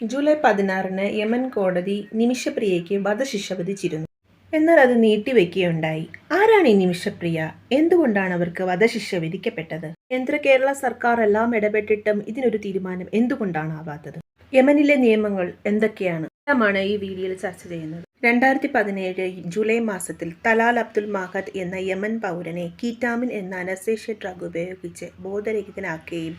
July പതിനാറിന് Yemen കോടതി നിമിഷപ്രിയയ്ക്ക് വധശിക്ഷ വിധിച്ചിരുന്നു. എന്നാൽ അത് നീട്ടിവെക്കുകയുണ്ടായി. ആരാണ് ഈ നിമിഷപ്രിയ? എന്തുകൊണ്ടാണ് അവർക്ക് വധശിക്ഷ വിധിക്കപ്പെട്ടത്? കേന്ദ്ര കേരള സർക്കാർ എല്ലാം ഇടപെട്ടിട്ടും ഇതിനൊരു തീരുമാനം എന്തുകൊണ്ടാണ് ആവാത്തത്? യമനിലെ നിയമങ്ങൾ എന്തൊക്കെയാണ്? എല്ലാമാണ് ഈ വീഡിയോയിൽ ചർച്ച ചെയ്യുന്നത്. രണ്ടായിരത്തി പതിനേഴ് ജൂലൈ മാസത്തിൽ തലാൽ അബ്ദുൽ മാഹദ് എന്ന യമൻ പൗരനെ കീറ്റാമിൻ എന്ന അനസേഷ്യ ഡ്രഗ് ഉപയോഗിച്ച് ബോധരഹിതനാക്കുകയും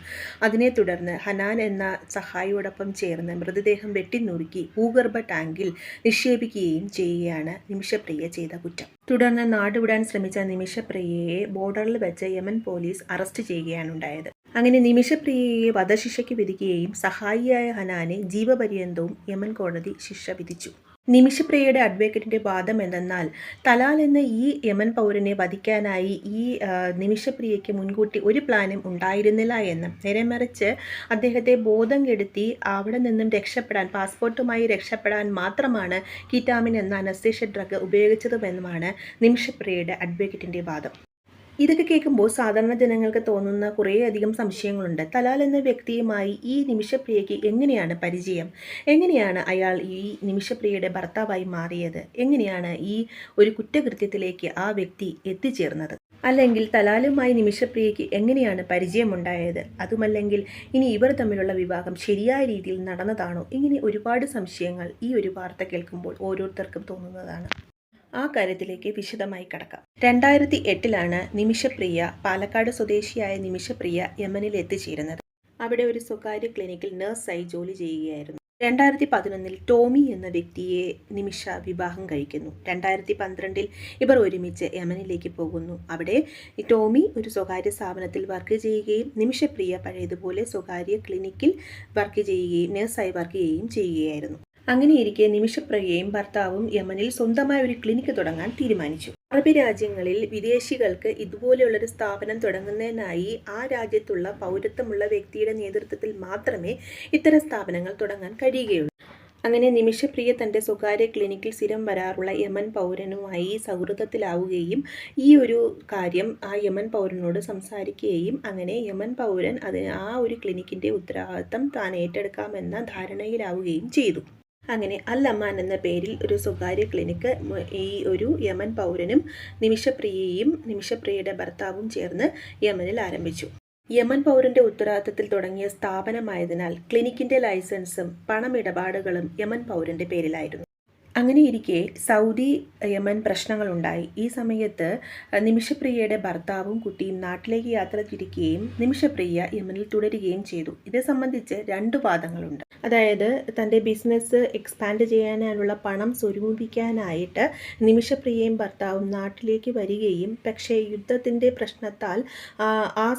അതിനെ തുടർന്ന് ഹനാൻ എന്ന സഹായിയോടൊപ്പം ചേർന്ന് മൃതദേഹം വെട്ടിനുറുക്കി ഭൂഗർഭ ടാങ്കിൽ നിക്ഷേപിക്കുകയും ചെയ്യുകയാണ് നിമിഷപ്രിയ ചെയ്ത കുറ്റം. തുടർന്ന് നാടുവിടാൻ ശ്രമിച്ച നിമിഷപ്രിയയെ ബോർഡറിൽ വെച്ച് യമൻ പോലീസ് അറസ്റ്റ് ചെയ്യുകയാണ് ഉണ്ടായത്. അങ്ങനെ നിമിഷപ്രിയയെ വധശിക്ഷയ്ക്ക് വിധിക്കുകയും സഹായിയായ ഹനാനെ ജീവപര്യന്തവും യമൻ കോടതി ശിക്ഷ വിധിച്ചു. നിമിഷപ്രിയയുടെ അഡ്വക്കേറ്റിന്റെ വാദം എന്തെന്നാൽ തലാൽ എന്ന ഈ യമൻ പൗരനെ വധിക്കാനായി ഈ നിമിഷപ്രിയയ്ക്ക് മുൻകൂട്ടി ഒരു പ്ലാനും ഉണ്ടായിരുന്നില്ല എന്ന് നേരെ മറിച്ച് അദ്ദേഹത്തെ ബോധം കെടുത്തി അവിടെ നിന്നും രക്ഷപ്പെടാൻ പാസ്പോർട്ടുമായി രക്ഷപ്പെടാൻ മാത്രമാണ് കിറ്റാമിൻ എന്ന അനസ്തേഷ്യ ഡ്രഗ് ഉപയോഗിച്ചതുമെന്നുമാണ് നിമിഷപ്രിയയുടെ അഡ്വക്കേറ്റിന്റെ വാദം. ഇതൊക്കെ കേൾക്കുമ്പോൾ സാധാരണ ജനങ്ങൾക്ക് തോന്നുന്ന കുറേയധികം സംശയങ്ങളുണ്ട്. തലാൽ എന്ന വ്യക്തിയുമായി ഈ നിമിഷപ്രിയയ്ക്ക് എങ്ങനെയാണ് പരിചയം? എങ്ങനെയാണ് അയാൾ ഈ നിമിഷപ്രിയയുടെ ഭർത്താവായി മാറിയത്? എങ്ങനെയാണ് ഈ ഒരു കുറ്റകൃത്യത്തിലേക്ക് ആ വ്യക്തി എത്തിച്ചേർന്നത്? അല്ലെങ്കിൽ തലാലുമായി നിമിഷപ്രിയയ്ക്ക് എങ്ങനെയാണ് പരിചയമുണ്ടായത്? അതുമല്ലെങ്കിൽ ഇനി ഇവർ തമ്മിലുള്ള വിവാഹം ശരിയായ രീതിയിൽ നടന്നതാണോ? ഇങ്ങനെ ഒരുപാട് സംശയങ്ങൾ ഈ ഒരു വാർത്ത കേൾക്കുമ്പോൾ ഓരോരുത്തർക്കും തോന്നുന്നതാണ്. ആ കാര്യത്തിലേക്ക് വിശദമായി കടക്കാം. രണ്ടായിരത്തി എട്ടിലാണ് നിമിഷപ്രിയ പാലക്കാട് സ്വദേശിയായ നിമിഷപ്രിയ യമനിൽ എത്തിച്ചേരുന്നത്. അവിടെ ഒരു സ്വകാര്യ ക്ലിനിക്കിൽ നഴ്സായി ജോലി ചെയ്യുകയായിരുന്നു. രണ്ടായിരത്തി പതിനൊന്നിൽ ടോമി എന്ന വ്യക്തിയെ നിമിഷ വിവാഹം കഴിക്കുന്നു. രണ്ടായിരത്തി പന്ത്രണ്ടിൽ ഇവർ ഒരുമിച്ച് യമനിലേക്ക് പോകുന്നു. അവിടെ ടോമി ഒരു സ്വകാര്യ സ്ഥാപനത്തിൽ വർക്ക് ചെയ്യുകയും നിമിഷപ്രിയ പഴയതുപോലെ സ്വകാര്യ ക്ലിനിക്കിൽ വർക്ക് ചെയ്യുകയും നഴ്സായി വർക്ക് ചെയ്യുകയും ചെയ്യുകയായിരുന്നു. അങ്ങനെയിരിക്കെ നിമിഷപ്രിയയും ഭർത്താവും യമനിൽ സ്വന്തമായ ഒരു ക്ലിനിക്ക് തുടങ്ങാൻ തീരുമാനിച്ചു. അറബ് രാജ്യങ്ങളിൽ വിദേശികൾക്ക് ഇതുപോലെയുള്ളൊരു സ്ഥാപനം തുടങ്ങുന്നതിനായി ആ രാജ്യത്തുള്ള പൗരത്വമുള്ള വ്യക്തിയുടെ നേതൃത്വത്തിൽ മാത്രമേ ഇത്തരം സ്ഥാപനങ്ങൾ തുടങ്ങാൻ കഴിയുകയുള്ളൂ. അങ്ങനെ നിമിഷപ്രിയ തന്റെ സ്വകാര്യ ക്ലിനിക്കിൽ സ്ഥിരം വരാറുള്ള യമൻ പൗരനുമായി സൗഹൃദത്തിലാവുകയും ഈ ഒരു കാര്യം ആ യമൻ പൗരനോട് സംസാരിക്കുകയും അങ്ങനെ യമൻ പൗരൻ അതിന് ആ ഒരു ക്ലിനിക്കിന്റെ ഉത്തരവാദിത്തം താൻ ഏറ്റെടുക്കാമെന്ന ധാരണയിലാവുകയും ചെയ്തു. അങ്ങനെ അൽ അമാൻ എന്ന പേരിൽ ഒരു സ്വകാര്യ ക്ലിനിക്ക് ഈ ഒരു യമൻ പൗരനും നിമിഷപ്രിയയും നിമിഷപ്രിയയുടെ ഭർത്താവും ചേർന്ന് യമനിൽ ആരംഭിച്ചു. യമൻ പൗരന്റെ ഉത്തരവാദിത്തത്തിൽ തുടങ്ങിയ സ്ഥാപനമായതിനാൽ ക്ലിനിക്കിന്റെ ലൈസൻസും പണമിടപാടുകളും യമൻ പൗരന്റെ പേരിലായിരുന്നു. അങ്ങനെയിരിക്കെ സൗദി യമൻ പ്രശ്നങ്ങളുണ്ടായി. ഈ സമയത്ത് നിമിഷപ്രിയയുടെ ഭർത്താവും കുട്ടിയും നാട്ടിലേക്ക് യാത്ര തിരിക്കുകയും നിമിഷപ്രിയ യമനിൽ തുടരുകയും ചെയ്തു. ഇത് സംബന്ധിച്ച് രണ്ട് വാദങ്ങളുണ്ട്. അതായത് തന്റെ ബിസിനസ് എക്സ്പാൻഡ് ചെയ്യാനുള്ള പണം സ്വരൂപിക്കാനായിട്ട് നിമിഷപ്രിയയും ഭർത്താവും നാട്ടിലേക്ക് വരികയും പക്ഷേ യുദ്ധത്തിന്റെ പ്രശ്നത്താൽ ആ,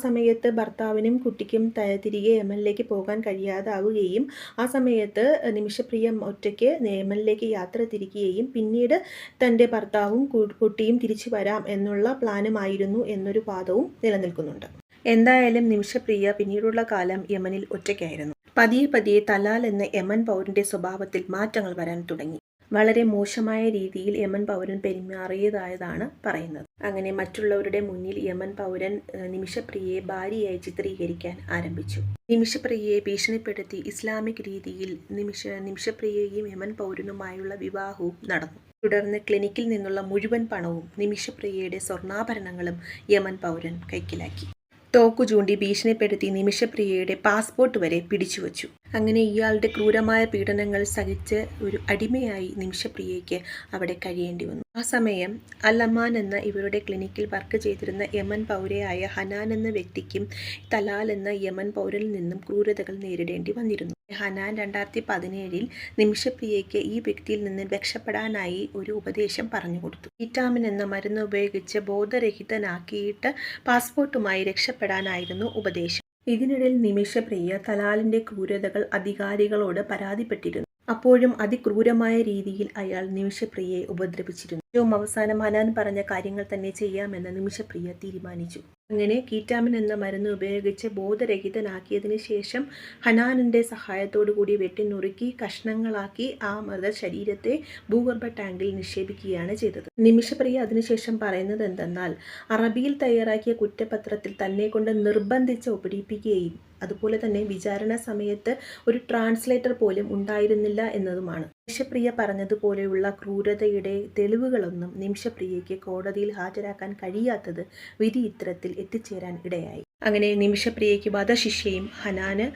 സമയത്ത് ഭർത്താവിനും കുട്ടിക്കും തിരികെ യമനിലേക്ക് പോകാൻ കഴിയാതാവുകയും ആ സമയത്ത് നിമിഷപ്രിയ ഒറ്റയ്ക്ക് യമനിലേക്ക് യാത്ര തിരിക്കുകയും പിന്നീട് തന്റെ ഭർത്താവും കുട്ടിയും തിരിച്ചു വരാം എന്നുള്ള പ്ലാനുമായിരുന്നു എന്നൊരു വാദവും നിലനിൽക്കുന്നുണ്ട്. എന്തായാലും നിമിഷപ്രിയ പിന്നീടുള്ള കാലം യമനിൽ ഒറ്റയ്ക്കായിരുന്നു. പതിയെ പതിയെ തലാൽ എന്ന യമൻ പൗരന്റെ സ്വഭാവത്തിൽ മാറ്റങ്ങൾ വരാൻ തുടങ്ങി. വളരെ മോശമായ രീതിയിൽ യമൻ പൗരൻ പെരുമാറിയതായതാണ് പറയുന്നത്. അങ്ങനെ മറ്റുള്ളവരുടെ മുന്നിൽ യമൻ പൗരൻ നിമിഷപ്രിയയെ ഭാര്യയായി ചിത്രീകരിക്കാൻ ആരംഭിച്ചു. നിമിഷപ്രിയയെ ഭീഷണിപ്പെടുത്തി ഇസ്ലാമിക് രീതിയിൽ നിമിഷ നിമിഷപ്രിയയും യമൻ പൗരനുമായുള്ള വിവാഹവും നടന്നു. തുടർന്ന് ക്ലിനിക്കിൽ നിന്നുള്ള മുഴുവൻ പണവും നിമിഷപ്രിയയുടെ സ്വർണാഭരണങ്ങളും യമൻ പൗരൻ കൈക്കലാക്കി. തോക്കു ചൂണ്ടി ഭീഷണിപ്പെടുത്തി നിമിഷപ്രിയയുടെ പാസ്പോർട്ട് വരെ പിടിച്ചുവച്ചു. അങ്ങനെ ഇയാളുടെ ക്രൂരമായ പീഡനങ്ങൾ സഹിച്ച് ഒരു അടിമയായി നിമിഷപ്രിയയ്ക്ക് അവിടെ കഴിയേണ്ടി വന്നു. ആ സമയം അല്ലമാൻ എന്ന ഇവരുടെ ക്ലിനിക്കിൽ വർക്ക് ചെയ്തിരുന്ന യമൻ പൗരയായ ഹനാൻ എന്ന വ്യക്തിക്കും തലാൽ എന്ന യമൻ പൗരനിൽ നിന്നും ക്രൂരതകൾ നേരിടേണ്ടി വന്നിരുന്നു. ഹനാൻ രണ്ടായിരത്തി പതിനേഴിൽ നിമിഷപ്രിയയ്ക്ക് ഈ വ്യക്തിയിൽ നിന്ന് രക്ഷപ്പെടാനായി ഒരു ഉപദേശം പറഞ്ഞു കൊടുത്തു. വിറ്റാമിൻ എന്ന മരുന്ന് ഉപയോഗിച്ച് ബോധരഹിതനാക്കിയിട്ട് പാസ്പോർട്ടുമായി രക്ഷപ്പെടാനായിരുന്നു ഉപദേശം. ഇതിനിടയിൽ നിമിഷപ്രിയ തലാലിന്റെ ക്രൂരതകൾ അധികാരികളോട് പരാതിപ്പെട്ടിരുന്നു. അപ്പോഴും അതിക്രൂരമായ രീതിയിൽ അയാൾ നിമിഷപ്രിയയെ ഉപദ്രവിച്ചിരുന്നു. ഏറ്റവും അവസാനം ഹനാൻ പറഞ്ഞ കാര്യങ്ങൾ തന്നെ ചെയ്യാമെന്ന് നിമിഷപ്രിയ തീരുമാനിച്ചു. അങ്ങനെ കീറ്റാമിൻ എന്ന മരുന്ന് ഉപയോഗിച്ച് ബോധരഹിതനാക്കിയതിനു ശേഷം ഹനാനിന്റെ സഹായത്തോടു കൂടി വെട്ടിനുറുക്കി കഷ്ണങ്ങളാക്കി ആ മൃത ശരീരത്തെ ഭൂഗർഭ ടാങ്കിൽ നിക്ഷേപിക്കുകയാണ് ചെയ്തത്. നിമിഷപ്രിയ അതിനുശേഷം പറയുന്നത് എന്തെന്നാൽ അറബിയിൽ തയ്യാറാക്കിയ കുറ്റപത്രത്തിൽ തന്നെ കൊണ്ട് നിർബന്ധിച്ച് ഒപ്പിടിപ്പിക്കുകയും അതുപോലെ തന്നെ വിചാരണ സമയത്ത് ഒരു ട്രാൻസ്ലേറ്റർ പോലും ഉണ്ടായിരുന്നില്ല എന്നതുമാണ്. നിമിഷപ്രിയ പറഞ്ഞതുപോലെയുള്ള ക്രൂരതയുടെ തെളിവുകളൊന്നും നിമിഷപ്രിയയ്ക്ക് കോടതിയിൽ ഹാജരാക്കാൻ കഴിയാത്തത് വിധി ഇത്തരത്തിൽ എത്തിച്ചേരാൻ ഇടയായി. അങ്ങനെ നിമിഷപ്രിയയ്ക്ക് വധശിക്ഷയും ഹനാന്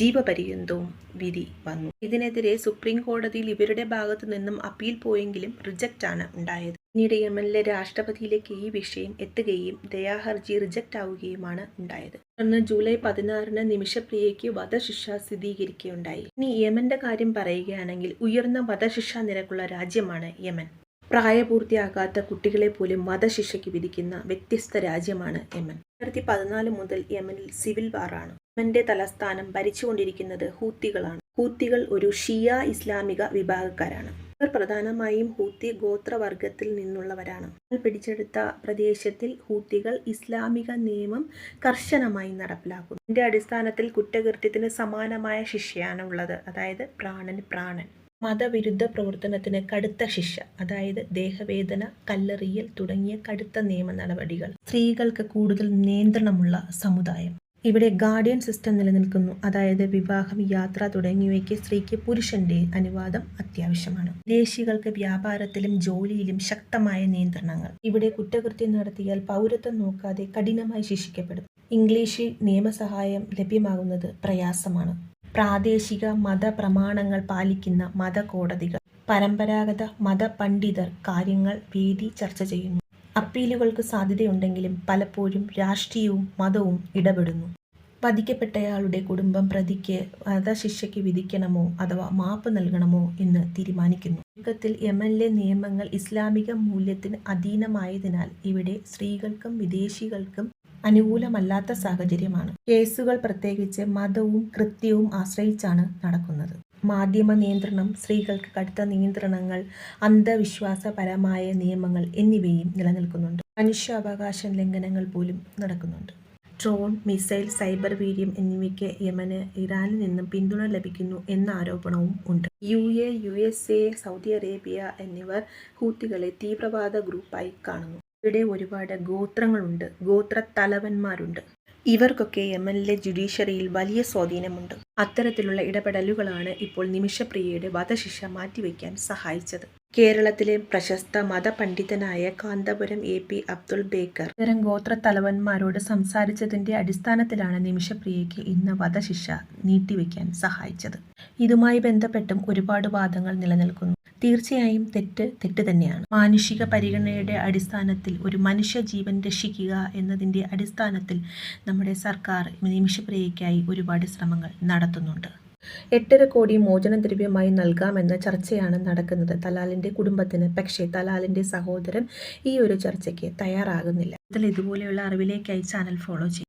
ജീവപര്യന്തവും വിധി വന്നു. ഇതിനെതിരെ സുപ്രീം കോടതിയിൽ ഇവരുടെ ഭാഗത്തു നിന്നും അപ്പീൽ പോയെങ്കിലും റിജക്റ്റാണ് ഉണ്ടായത്. പിന്നീട് യമനിലെ രാഷ്ട്രപതിയിലേക്ക് ഈ വിഷയം എത്തുകയും ദയാഹർജി റിജക്റ്റ് ആവുകയുമാണ് ഉണ്ടായത്. തുടർന്ന് ജൂലൈ പതിനാറിന് നിമിഷപ്രിയയ്ക്ക് വധശിക്ഷ സ്ഥിരീകരിക്കുകയുണ്ടായി. ഇനി യമന്റെ കാര്യം പറയുകയാണെങ്കിൽ ഉയർന്ന വധശിക്ഷ നിരക്കുള്ള രാജ്യമാണ് യമൻ. പ്രായപൂർത്തിയാകാത്ത കുട്ടികളെ പോലും വധശിക്ഷയ്ക്ക് വിധിക്കുന്ന വ്യത്യസ്ത രാജ്യമാണ് യമൻ. രണ്ടായിരത്തി പതിനാല് മുതൽ യമനിൽ സിവിൽ വാറാണ്. യമന്റെ തലസ്ഥാനം ഭരിച്ചുകൊണ്ടിരിക്കുന്നത് ഹൂത്തികളാണ്. ഹൂത്തികൾ ഒരു ഷിയ ഇസ്ലാമിക വിഭാഗക്കാരാണ്. ഇവർ പ്രധാനമായും ഹൂത്തി ഗോത്രവർഗത്തിൽ നിന്നുള്ളവരാണ്. പിടിച്ചെടുത്ത പ്രദേശത്തിൽ ഹൂത്തികൾ ഇസ്ലാമിക നിയമം കർശനമായി നടപ്പിലാക്കുന്നു. ഇതിന്റെ അടിസ്ഥാനത്തിൽ കുറ്റകൃത്യത്തിന് സമാനമായ ശിക്ഷയാണ് ഉള്ളത് അതായത് പ്രാണന് പ്രാണൻ. മതവിരുദ്ധ പ്രവർത്തനത്തിന് കടുത്ത ശിക്ഷ. അതായത് ദേഹവേദന കല്ലെറിയൽ തുടങ്ങിയ കടുത്ത നിയമ നടപടികൾ. സ്ത്രീകൾക്ക് കൂടുതൽ നിയന്ത്രണമുള്ള സമുദായം. ഇവിടെ ഗാർഡിയൻ സിസ്റ്റം നിലനിൽക്കുന്നു. അതായത് വിവാഹം യാത്ര തുടങ്ങിയവയ്ക്ക് സ്ത്രീക്ക് പുരുഷന്റെ അനുവാദം അത്യാവശ്യമാണ്. ദേശികൾക്ക് വ്യാപാരത്തിലും ജോലിയിലും ശക്തമായ നിയന്ത്രണങ്ങൾ. ഇവിടെ കുറ്റകൃത്യം നടത്തിയാൽ പൗരത്വം നോക്കാതെ കഠിനമായി ശിക്ഷിക്കപ്പെടും. ഇംഗ്ലീഷിൽ നിയമസഹായം ലഭ്യമാകുന്നത് പ്രയാസമാണ്. പ്രാദേശിക മത പ്രമാണങ്ങൾ പാലിക്കുന്ന മതകോടതികൾ പരമ്പരാഗത മതപണ്ഡിതർ കാര്യങ്ങൾ വേദി ചർച്ച ചെയ്യുന്നു. അപ്പീലുകൾക്ക് സാധ്യതയുണ്ടെങ്കിലും പലപ്പോഴും രാഷ്ട്രീയവും മതവും ഇടപെടുന്നു. വധിക്കപ്പെട്ടയാളുടെ കുടുംബം പ്രതിക്ക് വധശിക്ഷയ്ക്ക് വിധിക്കണമോ അഥവാ മാപ്പ് നൽകണമോ എന്ന് തീരുമാനിക്കുന്നു. ചുരുക്കത്തിൽ യമനിലെ നിയമങ്ങൾ ഇസ്ലാമിക മൂല്യത്തിന് അധീനമായതിനാൽ ഇവിടെ സ്ത്രീകൾക്കും വിദേശികൾക്കും അനുകൂലമല്ലാത്ത സാഹചര്യമാണ്. കേസുകൾ പ്രത്യേകിച്ച് മതവും കൃത്യവും ആശ്രയിച്ചാണ് നടക്കുന്നത്. മാധ്യമ നിയന്ത്രണം സ്ത്രീകൾക്ക് കടുത്ത നിയന്ത്രണങ്ങൾ അന്ധവിശ്വാസപരമായ നിയമങ്ങൾ എന്നിവയും നിലനിൽക്കുന്നുണ്ട്. മനുഷ്യാവകാശ ലംഘനങ്ങൾ പോലും നടക്കുന്നുണ്ട്. ഡ്രോൺ മിസൈൽ സൈബർ വീര്യം എന്നിവയ്ക്ക് യമന് ഇറാനിൽ നിന്നും പിന്തുണ ലഭിക്കുന്നു എന്ന ആരോപണവും ഉണ്ട്. U A U S A Saudi Arabia എന്നിവർ ഹൂത്തികളെ തീവ്രവാദ ഗ്രൂപ്പായി കാണുന്നു. ഇവിടെ ഒരുപാട് ഗോത്രങ്ങളുണ്ട് ഗോത്ര തലവന്മാരുണ്ട് ഇവർക്കൊക്കെ യമനിലെ ജുഡീഷ്യറിയിൽ വലിയ സ്വാധീനമുണ്ട്. അത്തരത്തിലുള്ള ഇടപെടലുകളാണ് ഇപ്പോൾ നിമിഷപ്രിയയുടെ വധശിക്ഷ മാറ്റിവെക്കാൻ സഹായിച്ചത്. കേരളത്തിലെ പ്രശസ്ത മതപണ്ഡിതനായ കാന്തപുരം എ പി അബ്ദുൾ ബേക്കർ ഇത്തരം ഗോത്ര തലവന്മാരോട് സംസാരിച്ചതിന്റെ അടിസ്ഥാനത്തിലാണ് നിമിഷപ്രിയയ്ക്ക് ഇന്ന് വധശിക്ഷ നീട്ടിവെക്കാൻ സഹായിച്ചത്. ഇതുമായി ബന്ധപ്പെട്ടും ഒരുപാട് വാദങ്ങൾ നിലനിൽക്കുന്നു. തീർച്ചയായും തെറ്റ് തെറ്റ് തന്നെയാണ്. മാനുഷിക പരിഗണനയുടെ അടിസ്ഥാനത്തിൽ ഒരു മനുഷ്യ ജീവൻ രക്ഷിക്കുക എന്നതിന്റെ അടിസ്ഥാനത്തിൽ നമ്മുടെ സർക്കാർ നിമിഷപ്രിയയ്ക്കായി ഒരുപാട് ശ്രമങ്ങൾ നടത്തുന്നുണ്ട്. എട്ടര കോടി മോചനദ്രവ്യമായി നൽകാമെന്ന ചർച്ചയാണ് നടക്കുന്നത്. തലാലിന്റെ കുടുംബത്തിന് പക്ഷേ തലാലിന്റെ സഹോദരൻ ഈ ഒരു ചർച്ചയ്ക്ക് തയ്യാറാകുന്നില്ല. ഇതിൽ ഇതുപോലെയുള്ള അറിവിലേക്കായി ചാനൽ ഫോളോ ചെയ്യും.